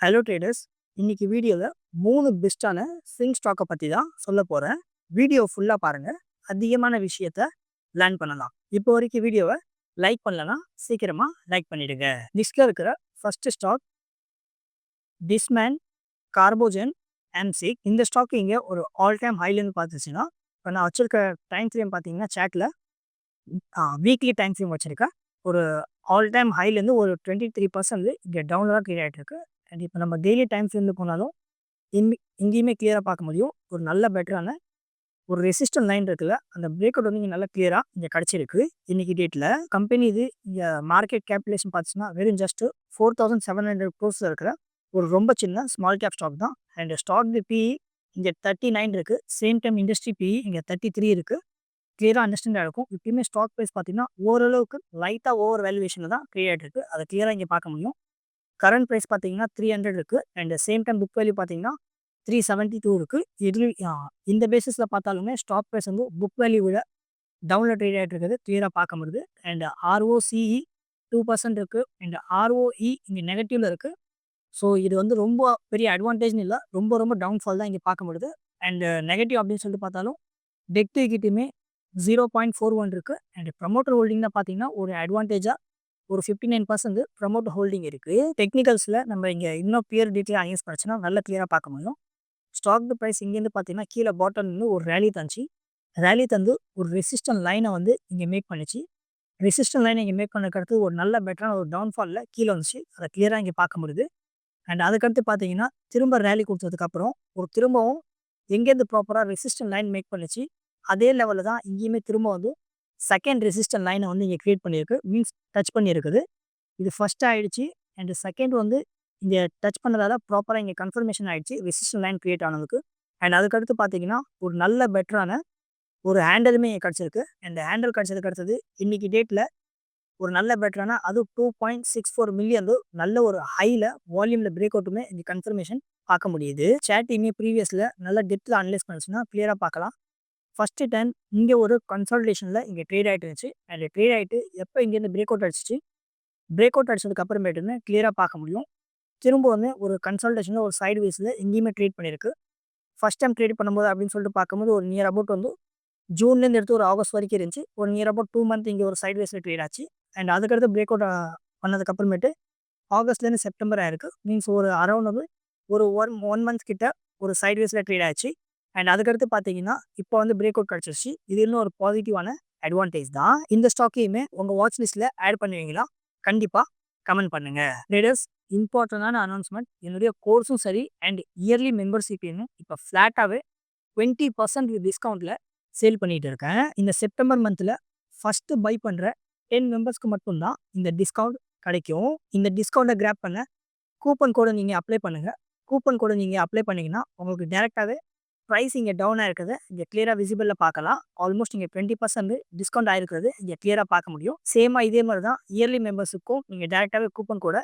Hello traders இன்னைக்கு வீடியோவில் மூணு பெஸ்ட்டான சிங் ஸ்டாக்கை பற்றி தான் சொல்ல போகிறேன் வீடியோ ஃபுல்லாக பாருங்கள் அதிகமான விஷயத்த லேர்ன் பண்ணலாம். இப்போ வரைக்கும் வீடியோவை லைக் பண்ணலன்னா சீக்கிரமாக லைக் பண்ணிடுங்க. லிஸ்ட்டில் இருக்கிற ஃபஸ்ட்டு ஸ்டாக் டிஸ்மேன் கார்போஜன் எம்சிக் இந்த ஸ்டாக் இங்கே ஒரு ஆல் டைம் ஹைலேருந்து பார்த்துச்சுன்னா இப்போ நான் வச்சுருக்க டைம் ஃப்ரேம் பார்த்தீங்கன்னா சேட்டில் வீக்லி டைம் ஃப்ரேம் வச்சுருக்கேன் ஒரு ஆல் டைம் ஹைலேருந்து ஒரு டுவெண்ட்டி த்ரீ பர்சன்ட் இங்கே டவுனில் தான் கிளியர் ஆகிட்டு இருக்கு அண்ட் இப்போ நம்ம டெய்லி டைம் ஃப்ரேமில் போனாலும் இங்கே இங்கேயுமே கிளியராக பார்க்க முடியும். ஒரு நல்ல பெட்டரான ஒரு ரெசிஸ்டன்ட் லைன் இருக்குல்ல அந்த பிரேக் அவுட் வந்து இங்கே நல்லா கிளியராக இங்கே கிடச்சிருக்கு. இன்றைக்கி டேட்டில் கம்பெனி இது இங்கே மார்க்கெட் கேபிலேஷன் பார்த்துச்சுன்னா வெறும் just four thousand seven hundred க்ரோஸில் இருக்கிற ஒரு ரொம்ப சின்ன ஸ்மால் கேப் ஸ்டாக் தான். அண்ட் ஸ்டாக் பிஇ இங்கே தேர்ட்டி நைன் இருக்குது சேம் டைம் இண்டஸ்ட்ரி பிஇ இங்கே தேர்ட்டி த்ரீ இருக்குது கிளியராக அண்டர்ஸ்டாண்ட் இருக்கும் இப்பயுமே ஸ்டாக் ப்ரைஸ் பார்த்தீங்கன்னா ஓரளவுக்கு லைட்டாக ஓவர் வேல்யூவேஷனில் தான் க்ரியேட் இருக்குது அதை கிளியராக இங்கே பார்க்க முடியும். கரண்ட் ப்ரைஸ் பார்த்தீங்கன்னா த்ரீ ஹண்ட்ரட் இருக்குது and same time book value பார்த்தீங்கன்னா த்ரீ செவன்ட்டி டூ இருக்குது இது இந்த பேசிஸில் பார்த்தாலுமே ஸ்டாக் ப்ரைஸ் வந்து புக் வேல்யூ விட டவுனில் ட்ரேட் ஆகிட்டு இருக்கிறது கிளியராக பார்க்க முடியுது. அண்ட் ஆர்ஓசிஇ டூ பர்சன்ட் இருக்குது அண்ட் ஆர்ஓஇ இங்கே நெகட்டிவில் இருக்குது ஸோ இது வந்து ரொம்ப பெரிய அட்வான்டேஜ்னு இல்லை. ரொம்ப ரொம்ப டவுன்ஃபால் தான் இங்கே பார்க்க முடியுது. அண்ட் நெகட்டிவ் அப்படின்னு சொல்லிட்டு பார்த்தாலும் டெக்ட் ஜீரோ பாயிண்ட் ஃபோர் ஒன் இருக்குது அண்ட் ப்ரமோட்டர் ஹோல்டிங் தான் பார்த்தீங்கன்னா ஒரு அட்வான்டேஜாக ஒரு fifty nine percent promote holding இருக்குது டெக்னிக்கல்ஸில் நம்ம இங்கே இன்னும் பியர் டீட்டெயில் அனலைஸ் பண்ணிச்சுன்னா நல்லா கிளியராக பார்க்க முடியும். ஸ்டாக் ப்ரைஸ் இங்கேருந்து பார்த்தீங்கன்னா கீழே பாட்டம் ஒரு ரேலி தந்துச்சு. ரேலி தந்து ஒரு ரெசிஸ்டன் லைனை வந்து இங்கே மேக் பண்ணிச்சு. ரெசிஸ்டன்ட் லைனை இங்கே மேக் பண்ணக்கடுத்து ஒரு நல்ல பெட்டரான ஒரு டவுன்ஃபாலில் கீழே வந்துச்சு. அதை கிளியராக இங்கே பார்க்க முடியுது. அண்ட் அதுக்கடுத்து பார்த்தீங்கன்னா திரும்ப ரேலி கொடுத்ததுக்கப்புறம் ஒரு திரும்பவும் எங்கேருந்து ப்ராப்பராக ரெசிஸ்டன் லைன் மேக் பண்ணிச்சு அதே லெவலில் தான் இங்கேயுமே திரும்ப வந்து செகண்ட் ரெசிஸ்டன்ட் லைனை வந்து இங்கே க்ரியேட் பண்ணியிருக்கு. மீன்ஸ் டச் பண்ணியிருக்குது. இது ஃபஸ்ட் ஆகிடுச்சு அண்ட் செகண்ட் வந்து இங்கே டச் பண்ணதால் ப்ராப்பராக இங்கே கன்ஃபர்மேஷன் ஆகிடுச்சு ரெசிஸ்டன்ட் லைன் க்ரியேட் ஆனதுக்கு. அண்ட் அதுக்கடுத்து பார்த்தீங்கன்னா ஒரு நல்ல பெட்டரான ஒரு ஹேண்டலுமே கிடச்சிருக்கு. அண்ட் ஹேண்டல் கிடச்சதுக்கு அடுத்தது இன்றைக்கி டேட்டில் ஒரு நல்ல பெட்டரான அது two point six four million நல்ல ஒரு ஹையில் வால்யூமில் பிரேக் அவுட்டுமே இங்கே கன்ஃபர்மேஷன் பார்க்க முடியுது. சேட்டையுமே ப்ரீவியஸில் நல்ல டெப்த்தில் அனலைஸ் பண்ணிச்சுன்னா கிளியராக பார்க்கலாம். ஃபஸ்ட்டு டைம் இங்கே ஒரு கன்சல்டேஷனில் இங்கே ட்ரேட் ஆகிட்டு இருந்துச்சு. அண்ட் ட்ரேட் ஆகிட்டு எப்போ இங்கேருந்து பிரேக் அவுட் அடிச்சிச்சு? பிரேக் அவுட் அடிச்சதுக்கு அப்புறமேட்டுமே கிளியராக பார்க்க முடியும். திரும்ப வந்து ஒரு கன்சல்டேஷனில் ஒரு சைடு வேஸில் எங்கேயுமே ட்ரேட் பண்ணியிருக்கு. ஃபஸ்ட் டைம் ட்ரேட் பண்ணும்போது அப்படின்னு சொல்லிட்டு பார்க்கும்போது ஒரு நியர் அபவுட் வந்து ஜூன்லேருந்து எடுத்து ஒரு ஆகஸ்ட் வரைக்கும் இருந்துச்சு. ஒரு நியர் அபவுட் டூ மந்த் இங்கே ஒரு சைடு வேஸில் ட்ரேட் ஆச்சு. அண்ட் அதுக்கடுத்து பிரேக் அவுட் பண்ணதுக்கப்புறமேட்டு ஆகஸ்ட்லேருந்து செப்டம்பர் ஆயிருக்கு. மீன்ஸ் ஒரு அரௌண்ட் வந்து ஒரு ஒன் ஒன் மந்த் கிட்ட ஒரு சைட் வேஸில் ட்ரேட் ஆச்சு. அண்ட் அதுக்கடுத்து பார்த்தீங்கன்னா இப்போ வந்து பிரேக் அவுட் கிடச்சிருச்சு. இது இன்னும் ஒரு பாசிட்டிவான அட்வான்டேஜ் தான். இந்த ஸ்டாக்கையுமே உங்கள் வாட்ச் லிஸ்ட்டில் ஆட் பண்ணுவீங்களா? கண்டிப்பாக கமெண்ட் பண்ணுங்கள் ட்ரேடர்ஸ் இம்பார்ட்டண்டான அனௌன்ஸ்மெண்ட் என்னுடைய கோர்ஸும் சரி அண்ட் இயர்லி மெம்பர்ஷிப்னு இப்போ ஃப்ளாட்டாகவே டுவெண்ட்டி பர்சன்ட் டிஸ்கவுண்ட்டில் சேல் பண்ணிகிட்டு இருக்கேன். இந்த செப்டம்பர் மந்தில் ஃபஸ்ட்டு பை பண்ணுற டென் மெம்பர்ஸ்க்கு மட்டும்தான் இந்த டிஸ்கவுண்ட் கிடைக்கும். இந்த டிஸ்கவுண்ட்டை கிராப் பண்ண கூப்பன் கோடை நீங்கள் அப்ளை பண்ணுங்கள் கூப்பன் கோடை நீங்கள் அப்ளை பண்ணிங்கன்னா உங்களுக்கு டேரெக்டாகவே ப்ரைஸ் இங்கே டவுனாக இருக்குது. இங்கே கிளியராக விசிபிளில் பார்க்கலாம். ஆல்மோஸ்ட் இங்கே டுவெண்ட்டி பர்சன்ட் டிஸ்கவுண்ட் ஆயிருக்கிறது. இங்கே கிளியராக பார்க்க முடியும். சேமாக இதே மாதிரி தான் இயர்லி மெம்பர்ஸுக்கும் நீங்கள் டேரெக்டாகவே கூப்பன் கூட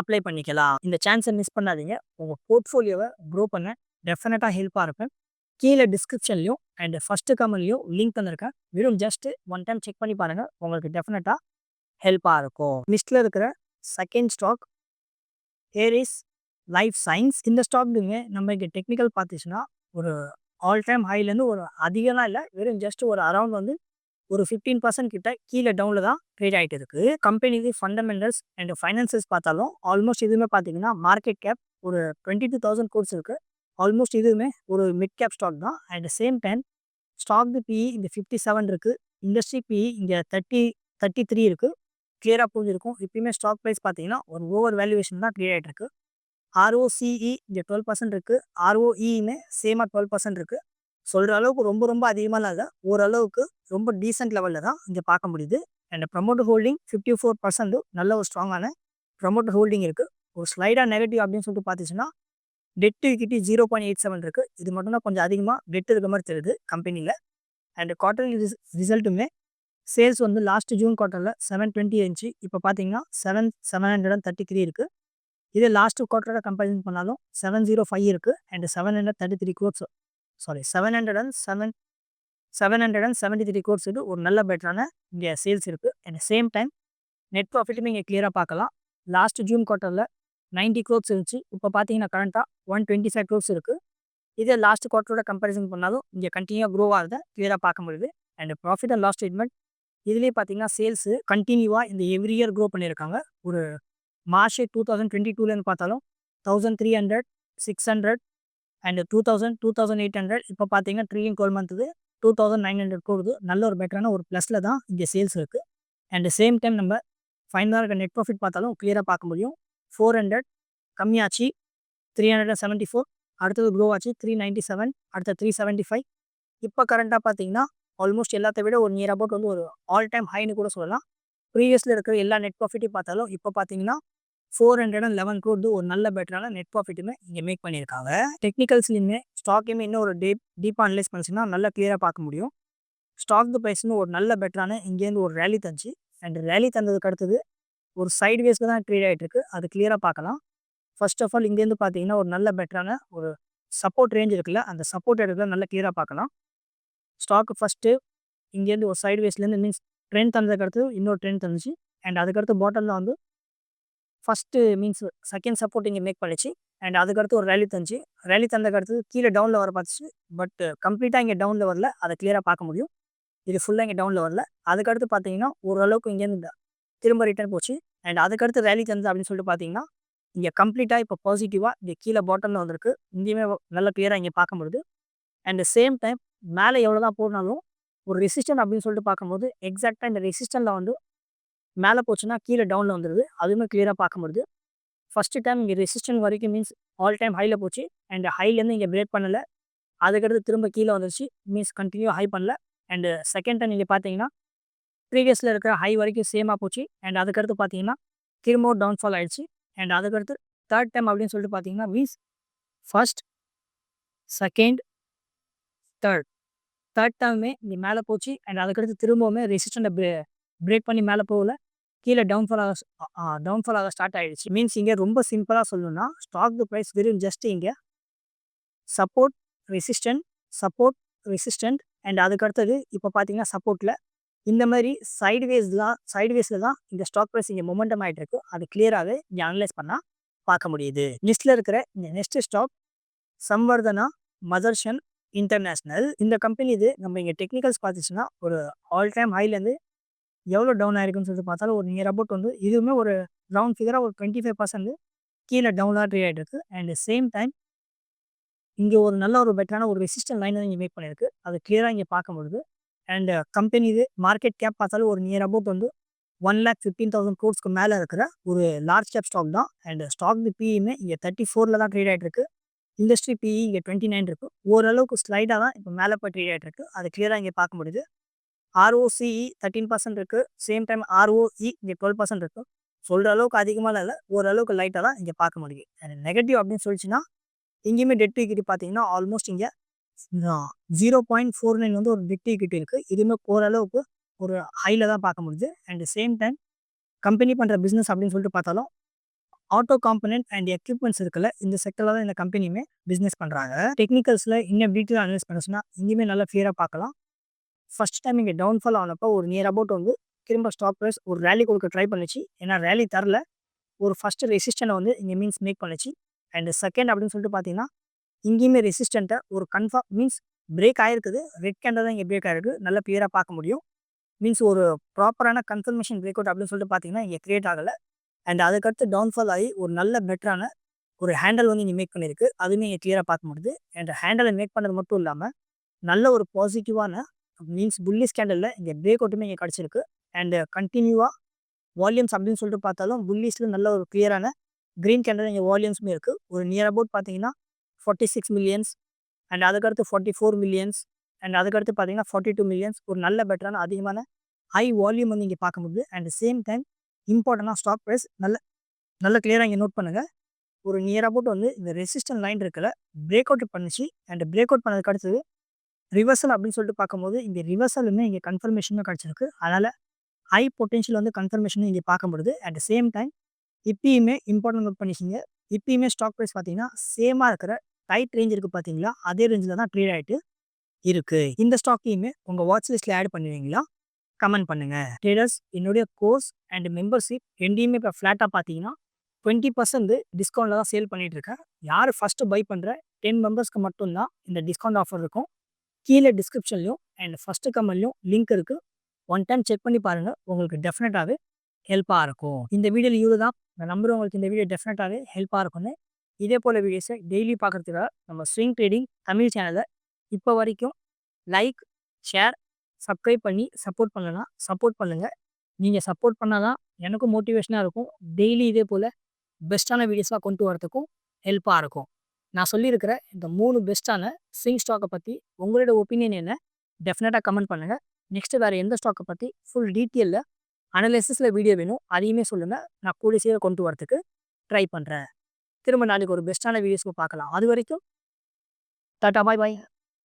அப்ளை பண்ணிக்கலாம். இந்த சான்ஸை மிஸ் பண்ணாதீங்க. உங்கள் போர்ட்ஃபோலியோவை க்ரோ பண்ண டெஃபினட்டாக ஹெல்ப்பாக இருப்பேன். கீழே டிஸ்கிரிப்ஷன்லையும் அண்ட் ஃபஸ்ட்டு கமெண்ட்லையும் லிங்க் தந்திருக்கேன். வெறும் ஜஸ்ட் ஒன் டைம் செக் பண்ணி பாருங்கள் உங்களுக்கு டெஃபினட்டாக ஹெல்ப்பாக இருக்கும். லிஸ்ட்டில் இருக்கிற second stock Eris life science இந்த ஸ்டாக்குங்க நம்ம இங்கே டெக்னிக்கல் பார்த்துச்சுன்னா ஒரு ஆல் டைம் ஹைலேருந்து ஒரு அதிகம்லாம் இல்லை. வெறும் ஜஸ்ட் ஒரு அரௌண்ட் வந்து ஒரு ஃபிஃப்டீன் பர்சன்ட் கிட்ட கீழே டவுனில் தான் ட்ரேட் ஆகிட்டு இருக்குது கம்பெனி இது ஃபண்டமெண்டல்ஸ் அண்ட் ஃபைனான்சஸ் பார்த்தாலும் ஆல்மோஸ்ட் இதுவுமே பார்த்தீங்கன்னா மார்க்கெட் கேப் ஒரு டுவெண்ட்டி டூ தௌசண்ட் கோர்ஸ் இருக்குது ஆல்மோஸ்ட் இதுவுமே ஒரு மிட் கேப் ஸ்டாக் தான். At same time stock PE இந்த ஃபிஃப்டி செவன் இருக்குது இண்டஸ்ட்ரி பிஇ இங்கே தேர்ட்டி தேர்ட்டி த்ரீ இருக்குது கிளியராக புரிஞ்சிருக்கும். இப்பயுமே ஸ்டாக் ப்ரைஸ் பார்த்தீங்கன்னா ஒரு ஓவர் வேல்யூவேஷன் தான் க்ளியர் ஆகிட்டு இருக்குது ஆர்ஓசிஇ இங்கே டுவெல் பர்சன்ட் இருக்குது ஆர்ஓஇன்னு சேமாக டுவெல் பர்சன்ட் இருக்குது சொல்கிற அளவுக்கு ரொம்ப ரொம்ப அதிகமாக இல்லை ஓரளவுக்கு ரொம்ப டீசென்ட் லெவலில் தான் இங்கே பார்க்க முடியுது. And promoter holding fifty four percent நல்ல ஒரு ஸ்ட்ராங்கான ப்ரமோட்டர் ஹோல்டிங் இருக்குது ஒரு ஸ்லைடாக நெகட்டிவ் அப்படின்னு சொல்லிட்டு பார்த்துச்சுன்னா டெட்டு கிட்டி ஜீரோ பாயிண்ட் எயிட் செவன் இருக்குது இது மட்டும் தான் கொஞ்சம் அதிகமாக டெட் இருக்கிற மாதிரி தெரியுது கம்பெனியில் அண்ட் குவார்டர்லி ரிசல்ட்டுமே சேல்ஸ் வந்து லாஸ்ட் ஜூன் குவார்ட்டரில் செவன் டுவெண்ட்டி இருந்துச்சு. இப்போ பார்த்தீங்கன்னா seven seven hundred and thirty three இருக்குது இதே லாஸ்ட் குவார்ட்டரை கம்பேரிசன் பண்ணாலும் செவன் ஜீரோ ஃபைவ் இருக்குது and seven hundred thirty three crores sorry seven hundred and seven seven hundred and seventy three crores இது ஒரு நல்ல பெட்டரான இங்கே சேல்ஸ் இருக்குது அண்ட் சேம் டைம் நெட் ப்ராஃபிட்டும் இங்கே கிளியராக பார்க்கலாம். லாஸ்ட் ஜூன் குவார்ட்டரில் நைன்ட்டி க்ரோர்ஸ் இருந்துச்சு. இப்போ பார்த்தீங்கன்னா கரண்ட்டாக ஒன் டுவெண்ட்டி ஃபைவ் க்ரோர்ஸ் இருக்குது இதே லாஸ்ட் குவார்ட்டரோட கம்பேரிசன் பண்ணாலும் இங்கே கண்டினியூவாக க்ரோ ஆகிறத கிளியராக பார்க்க முடியுது. And profit and loss statement இதுலேயே பார்த்தீங்கன்னா சேல்ஸு கண்டினியூவாக இந்த எவ்ரி இயர் க்ரோ பண்ணியிருக்காங்க ஒரு மார்ச் டூ தௌசண்ட் டுவெண்ட்டி டூலேருந்து பார்த்தாலும் thousand three hundred six hundred and two thousand two thousand eight hundred இப்போ பார்த்தீங்கன்னா three twelve month two thousand nine hundred போகுது நல்ல ஒரு பெட்டரான ஒரு ப்ளஸில் தான் இங்கே சேல்ஸ் இருக்குது அண்ட் சேம் டைம் நம்ம ஃபைனலாக இருக்க நெட் ப்ராஃபிட் பார்த்தாலும் கிளியராக பார்க்க முடியும். Four hundred கம்மியாச்சு three hundred and seventy four அடுத்தது க்ரோ ஆச்சு த்ரீ நைன்ட்டி செவன் அடுத்த த்ரீ செவன்ட்டி ஃபைவ் இப்போ கரண்ட்டாக பார்த்தீங்கன்னா ஆல்மோஸ்ட் எல்லாத்த விட ஒரு நியர் அபவுட் வந்து ஒரு ஆல் டைம் ஹைன்னு கூட சொல்லலாம். ப்ரீவியஸில் இருக்கிற எல்லா நெட் ப்ராஃபிட்டையும் பார்த்தாலும் இப்போ பார்த்தீங்கன்னா four hundred and eleven crore ஒரு நல்ல பெட்டரான நெட் ப்ராஃபிட்டுமே இங்கே மேக் பண்ணியிருக்காங்க. டெக்னிக்கல்ஸ்லையுமே ஸ்டாக்கையுமே இன்னும் ஒரு டீப் டீப்பாக அனலைஸ் பண்ணிச்சுன்னா நல்லா கிளியராக பார்க்க முடியும். ஸ்டாக் ப்ரைஸ்னு ஒரு நல்ல பெட்டரான இங்கேருந்து ஒரு ரேலி தந்துச்சு. அண்ட் ரேலி தந்ததுக்கு அடுத்தது ஒரு சைட் வேஸ்க்கு தான் ட்ரேட் ஆகிட்டு இருக்கு அது கிளியராக பார்க்கலாம். ஃபர்ஸ்ட் ஆஃப் ஆல் இங்கேருந்து பார்த்தீங்கன்னா ஒரு நல்ல பெட்டரான ஒரு சப்போர்ட் ரேஞ்ச் இருக்குல்ல அந்த சப்போர்ட் இடத்துல நல்லா கிளியராக பார்க்கலாம். ஸ்டாக்கு ஃபஸ்ட்டு இங்கேருந்து ஒரு சைடு வேஸ்லேருந்து மீன்ஸ் ட்ரெண்ட் தந்ததுக்கு அடுத்து இன்னொரு ட்ரெண்ட் தந்துச்சு. அண்ட் அதுக்கடுத்து பாட்டலில் வந்து ஃபஸ்ட்டு மீன்ஸ் செகண்ட் சப்போர்ட் இங்கே மேக் பண்ணிச்சு. அண்ட் அதுக்கடுத்து ஒரு ரேலி தந்துச்சு. ரேலி தந்ததுக்கு அடுத்து கீழே டவுனில் வர பார்த்துச்சு. பட் கம்ப்ளீட்டாக இங்கே டவுனில் வரல. அதை கிளியராக பார்க்க முடியும். இது ஃபுல்லாக இங்கே டவுனில் வரல. அதுக்கடுத்து பார்த்தீங்கன்னா ஓரளவுக்கு இங்கேருந்து திரும்ப ரிட்டர்ன் போச்சு. அண்ட் அதுக்கடுத்து ரேலி தந்தது அப்படின்னு சொல்லிட்டு பார்த்தீங்கன்னா இங்கே கம்ப்ளீட்டாக இப்போ பாசிட்டிவாக இங்கே கீழே பாட்டமில் வந்திருக்கு. இங்கேயுமே நல்ல கிளியராக இங்கே பார்க்க முடியுது. அண்ட் சேம் டைம் மேலே எவ்வளோ தான் போனாலும் ஒரு ரெசிஸ்டன் அப்படின்னு சொல்லிட்டு பார்க்கும்போது எக்ஸாக்டாக இந்த ரெசிஸ்டனில் வந்து மேலே போச்சுன்னா கீழே டவுனில் வந்துடுது அதுவுமே கிளியராக பார்க்க முடியுது. ஃபஸ்ட்டு டைம் இங்கே ரெசிஸ்டன்ட் வரைக்கும் மீன்ஸ் ஆல் டைம் ஹையில் போச்சு. அண்ட் ஹைலேருந்து இங்கே பிரேக் பண்ணலை. அதுக்கடுத்து திரும்ப கீழே வந்துருச்சு. மீன்ஸ் கண்டினியூ ஹை பண்ணல. அண்டு செகண்ட் டைம் நீங்கள் பார்த்தீங்கன்னா ப்ரீவியஸில் இருக்கிற ஹை வரைக்கும் சேமாக போச்சு. அண்ட் அதுக்கடுத்து பார்த்தீங்கன்னா திரும்பவும் டவுன்ஃபால் ஆகிடுச்சு அண்ட் அதுக்கடுத்து தேர்ட் டைம் அப்படின்னு சொல்லிட்டு பார்த்தீங்கன்னா means first second third third டைமே இங்கே மேலே போச்சு. அண்ட் அதுக்கடுத்து திரும்பவுமே ரெசிஸ்டண்ட்டை பிரே பிரேக் பண்ணி மேலே போகல. கீழே டவுன்ஃபால் ஆக டவுன்ஃபால் ஆக ஸ்டார்ட் ஆகிடுச்சு மீன்ஸ் இங்கே ரொம்ப சிம்பிளாக சொல்லணும்னா ஸ்டாக் ப்ரைஸ் வெறும் ஜஸ்ட் இங்கே support resistant support resistant and அதுக்கடுத்தது இப்போ பார்த்தீங்கன்னா சப்போர்ட்டில் இந்த மாதிரி சைட்வேஸ் தான் சைட்வேஸில் தான் இந்த ஸ்டாக் ப்ரைஸ் இங்கே மொமெண்டம் ஆகிட்டு இருக்கு. அது கிளியராகவே இங்கே அனலைஸ் பண்ணால் பார்க்க முடியுது. லிஸ்ட்டில் இருக்கிற இந்த next stock Samvardhana Motherson international இந்த கம்பெனி இது நம்ம இங்கே டெக்னிக்கல்ஸ் பார்த்துச்சுன்னா ஒரு ஆல் டைம் ஹைலேருந்து எவ்வளோ டவுன் ஆயிருக்குன்னு சொல்லிட்டு பார்த்தாலும் ஒரு நியர் அபவுட் வந்து இதுவுமே ஒரு ரவுண்ட் ஃபிகராக ஒரு டுவெண்ட்டி ஃபைவ் பர்சன்ட் கீழே டவுனாக ட்ரீட் ஆகிட்டு இருக்கு அண்ட் சேம் டைம் இங்கே ஒரு நல்ல ஒரு பெட்டரான ஒரு ரெசிஸ்டன் லைன் தான் இங்கே மேக் பண்ணியிருக்கு. அது கிளியராக இங்கே பார்க்க முடியுது அண்ட் கம்பெனி இது மார்க்கெட் கேப் பார்த்தாலும் ஒரு நியர் அபவுட் வந்து ஒன் லேக் ஃபிஃப்டீன் தௌசண்ட் க்ரோட்ஸ்க்கு மேலே இருக்கிற ஒரு லார்ஜ் கேப் ஸ்டாக் தான். அண்ட் ஸ்டாக் பிஇமே இங்கே தேர்ட்டி ஃபோரில் தான் ட்ரேட் ஆகிட்டு இருக்கு இண்டஸ்ட்ரி பிஇ இங்கே டுவெண்ட்டி நைன் இருக்குது ஓரளவுக்கு ஸ்லைடாக தான் இப்போ மேலே போய் ட்ரேட் ஆகிட்டு இருக்கு அது கிளியராக இங்கே பார்க்க முடியுது ஆர்ஓசிஇ தேர்ட்டின் பர்சன்ட் இருக்குது சேம் டைம் ஆர்ஓஇ இங்கே டுவெல் பர்சன்ட் இருக்குது சொல்கிற அளவுக்கு அதிகமாக இல்லை. ஓரளவுக்கு லைட்டாக தான் இங்கே பார்க்க முடியுது அண்ட் நெகட்டிவ் அப்படின்னு சொல்லிச்சுன்னா இங்கேயுமே டெட் ஈக்விட்டி பார்த்தீங்கன்னா ஆல்மோஸ்ட் இங்கே ஜீரோ பாயிண்ட் ஃபோர் நைன் வந்து ஒரு டெட் ஈக்விட்டி இருக்குது இதுவுமே ஓரளவுக்கு ஒரு ஹையில் தான் பார்க்க முடியுது. அண்ட் சேம் டைம் கம்பெனி பண்ணுற பிஸ்னஸ் அப்படின்னு சொல்லிட்டு பார்த்தாலும் ஆட்டோ காம்பனன்ட் அண்ட் எக்யூப்மெண்ட்ஸ் இருக்குல்ல இந்த செக்டரில் தான் இந்த கம்பெனியுமே பிஸ்னஸ் பண்ணுறாங்க டெக்னிக்கல்ஸில் இன்னும் டீட்டெயில் அனலைஸ் பண்ணுச்சுன்னா இங்கேயுமே நல்லா ஃபியராக பார்க்கலாம். ஃபஸ்ட் டைம் இங்கே டவுன்ஃபால் ஆனப்போ ஒரு நியர் அபவுட் வந்து திரும்ப ஸ்டாக் ப்ரைஸ் ஒரு ரேலி கொடுக்க ட்ரை பண்ணிச்சு. ஏன்னா ரேலி தரல. ஒரு ஃபஸ்ட்டு ரெசிஸ்டண்ட்டை வந்து இங்கே மீன்ஸ் மேக் பண்ணிச்சு. அண்ட் செகண்ட் அப்படின்னு சொல்லிட்டு பார்த்தீங்கன்னா இங்கேயுமே ரெசிஸ்டண்ட்டை ஒரு கன்ஃபார்ம் மீன்ஸ் பிரேக் ஆகிருக்குது ரெட் கேண்டை தான் இங்கே பிரேக் ஆகிருக்கு நல்லா கிளியராக பார்க்க முடியும். மீன்ஸ் ஒரு ப்ராப்பரான கன்ஃபர்மேஷன் பிரேக் அவுட் அப்படின்னு சொல்லிட்டு பார்த்தீங்கன்னா இங்கே க்ரியேட் ஆகலை. அண்ட் அதுக்கடுத்து டவுன்ஃபால் ஆகி ஒரு நல்ல பெட்டரான ஒரு ஹேண்டல் வந்து இங்கே மேக் பண்ணியிருக்கு. அதுவுமே இங்கே கிளியராக பார்க்க முடியுது. அண்ட் ஹேண்டலை மேக் பண்ணது மட்டும் இல்லாமல் நல்ல ஒரு பாசிட்டிவான மீன்ஸ் புல்லி ஸ்கேண்டலில் இங்கே பிரேக் அவுட்டுமே இங்கே கிடச்சிருக்கு. அண்டு கண்டினியூவாக வால்யூம்ஸ் அப்படின்னு சொல்லிட்டு பார்த்தாலும் புல்லிஸில் நல்ல ஒரு கிளியரான க்ரீன் கேண்டல் இங்கே வால்யூம்ஸுமே இருக்குது ஒரு நியர் அபவுட் பார்த்தீங்கன்னா ஃபார்ட்டி சிக்ஸ் மில்லியன்ஸ் அண்ட் அதுக்கடுத்து ஃபார்ட்டி ஃபோர் மில்லியன்ஸ் அண்ட் அதுக்கடுத்து பார்த்தீங்கன்னா ஃபார்ட்டி டூ மில்லியன்ஸ் ஒரு நல்ல பெட்டரான அதிகமான ஹை வால்யூம் வந்து இங்கே பார்க்க முடியுது. அண்ட் சேம் டைம் இம்பார்ட்டண்டாக ஸ்டாக் ப்ரைஸ் நல்ல நல்ல கிளியராக இங்கே நோட் பண்ணுங்கள் ஒரு நியர் அபவுட் வந்து இந்த ரெசிஸ்டன் லைன் இருக்கல பிரேக் அவுட் பண்ணிச்சு. அண்ட் பிரேக் அவுட் பண்ணதுக்கு அடுத்தது ரிவர்சல் அப்படின்னு சொல்லிட்டு பார்க்கும்போது இந்த ரிவர்சலுமே இங்கே கன்ஃபர்மேஷனும் கிடச்சிருக்கு. அதனால் ஹை பொட்டென்ஷியல் வந்து கன்ஃபர்மேஷனும் இங்கே பார்க்க முடியுது அட் சேம் டைம் இப்பயுமே இம்பார்ட்டன்ட் நோட் பண்ணிச்சிங்க இப்பயுமே ஸ்டாக் ப்ரைஸ் பார்த்தீங்கன்னா சேமாக இருக்கிற டைட் ரேஞ்ச் இருக்குது பார்த்தீங்களா? அதே ரேஞ்சில் தான் ட்ரேட் ஆகிட்டு இருக்குது இந்த ஸ்டாக்கையுமே உங்கள் வாட்ச் லிஸ்ட்டில் ஆட் பண்ணுவீங்களா? கமெண்ட் பண்ணுங்கள் ட்ரேடர்ஸ் என்னுடைய கோர்ஸ் அண்ட் மெம்பர்ஷிப் ரெண்டையுமே இப்போ ஃப்ளாட்டாக பார்த்தீங்கன்னா டுவெண்ட்டி பர்சன்ட் டிஸ்கவுண்ட்டில் தான் சேல் பண்ணிகிட்ருக்கேன் இருக்கேன். யார் ஃபஸ்ட்டு பை பண்ணுற டென் மெம்பர்ஸ்க்கு மட்டும்தான் இந்த டிஸ்கவுண்ட் ஆஃபர் இருக்கும். கீழே டிஸ்கிரிப்ஷன்லையும் அண்ட் ஃபஸ்ட்டு கமெண்ட்லையும் லிங்க் இருக்குது ஒன் டைம் செக் பண்ணி பாருங்கள் உங்களுக்கு டெஃபினட்டாகவே ஹெல்ப்பாக இருக்கும். இந்த வீடியோவில் இவ்வளோ தான் நான் நம்புறேன் உங்களுக்கு இந்த வீடியோ டெஃபினட்டாகவே ஹெல்ப்பாக இருக்கும்னு. இதே போல் வீடியோஸை டெய்லி பார்க்குறதுக்காக நம்ம ஸ்விங் ட்ரேடிங் தமிழ் சேனலை இப்போ வரைக்கும் லைக் ஷேர் சப்ஸ்கிரைப் பண்ணி சப்போர்ட் பண்ணலன்னா சப்போர்ட் பண்ணுங்கள் நீங்கள் சப்போர்ட் பண்ணால் தான் எனக்கும் மோட்டிவேஷனாக இருக்கும். டெய்லி இதே போல் பெஸ்ட்டான வீடியோஸாக கொண்டு வரதுக்கும் ஹெல்ப்பாக இருக்கும். நான் சொல்லியிருக்கிற இந்த மூணு பெஸ்ட்டான ஸ்விங் ஸ்டாக்கை பற்றி உங்களோட ஒப்பீனியன் என்ன? டெஃபினட்டாக கமெண்ட் பண்ணுங்கள் நெக்ஸ்ட்டு வேறு எந்த ஸ்டாக்கை பற்றி ஃபுல் டீட்டெயிலில் அனலைசிஸில் வீடியோ வேணும் அதையுமே சொல்லுங்கள் நான் கூடிய சீக்கிரம் கொண்டு வரத்துக்கு ட்ரை பண்ணுறேன் திரும்ப நாளைக்கு ஒரு பெஸ்ட்டான வீடியோஸ்க்கு பார்க்கலாம். அது வரைக்கும் டாட்டா பாய் பாய்